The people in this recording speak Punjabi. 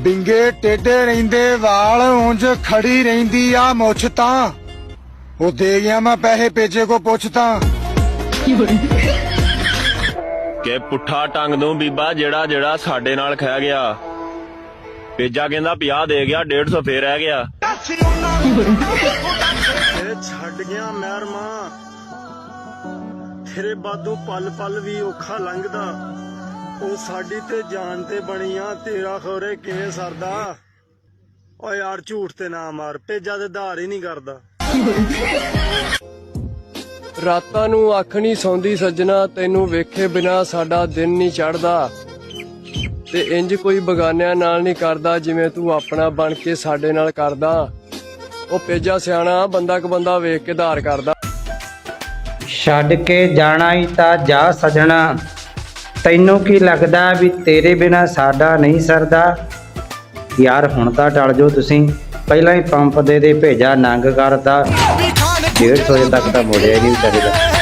ਬਿੰਗੇ ਟੇਡੇ ਰਹਿੰਦੇ ਵਾਲ ਉਂਝ ਖੜੀ ਰਹਿੰਦੀ ਆ ਮੁੱਛ ਤਾਂ। ਉਹ ਦੇ ਗਿਆ ਮੈਂ ਪੈਸੇ ਪੇਜੇ ਕੋ ਪੁੱਛ ਤਾਂ। ਕਿ ਪੁੱਠਾ ਟੰਗ ਦੂੰ ਬੀਬਾ ਜਿਹੜਾ ਜਿਹੜਾ ਸਾਡੇ ਨਾਲ ਖਹਿ ਗਿਆ। ਪੇਜਾ ਕਹਿੰਦਾ 50 ਦੇ ਗਿਆ 150 ਫੇਰ ਰਹਿ ਗਿਆ। ਇਹ ਛੱਡ ਗਿਆ ਮਹਿਰਮਾ। ਤੇਰੇ ਬਾਦੂ ਪਲ ਪਲ ਵੀ ਔਖਾ ਲੰਘਦਾ। ਉਹ ਸਾਡੀ ਤੇ ਜਾਨ ਤੇ ਬਣੀਆਂ ਤੇਰਾ ਖੋਰੇ ਕਿਵੇਂ ਸਰਦਾ? ਓ ਯਾਰ ਝੂਠ ਤੇ ਨਾ ਮਾਰ ਪੇਜਾ ਦੇ ਧਾਰ ਹੀ ਨਹੀਂ ਕਰਦਾ। ਰਾਤਾਂ ਨੂੰ ਅੱਖ ਨਹੀਂ ਸੌਂਦੀ ਸੱਜਣਾ ਤੈਨੂੰ ਵੇਖੇ ਬਿਨਾ ਸਾਡਾ ਦਿਨ ਨਹੀਂ ਚੜਦਾ ਤੇ ਇੰਜ ਕੋਈ ਬਗਾਨਿਆਂ ਨਾਲ ਨਹੀਂ ਕਰਦਾ ਜਿਵੇਂ ਤੂੰ ਆਪਣਾ ਬਣ ਕੇ ਸਾਡੇ ਨਾਲ ਕਰਦਾ। ਉਹ ਪੇਜਾ ਸਿਆਣਾ ਬੰਦਾ ਕ ਬੰਦਾ ਵੇਖ ਕੇ ਧਾਰ ਕਰਦਾ। ਛੱਡ ਕੇ ਜਾਣਾ ਹੀ ਤਾਂ ਜਾ ਸਜਣਾ। ਤੈਨੂੰ ਕੀ ਲੱਗਦਾ ਵੀ ਤੇਰੇ ਬਿਨਾ ਸਾਡਾ ਨਹੀਂ ਸਰਦਾ? ਯਾਰ, ਹੁਣ ਤਾਂ ਟਲ ਜੋ ਤੁਸੀਂ। ਪਹਿਲਾਂ ਹੀ ਪੰਪ ਦੇ ਦੇ, ਭੇਜਾ, ਨੰਗ ਕਰਦਾ 150 ਵਜੇ ਤੱਕ ਤਾਂ ਮੁੜਿਆ ਹੀ ਨਹੀਂ ਵਿਚਾਰੇ ਦਾ।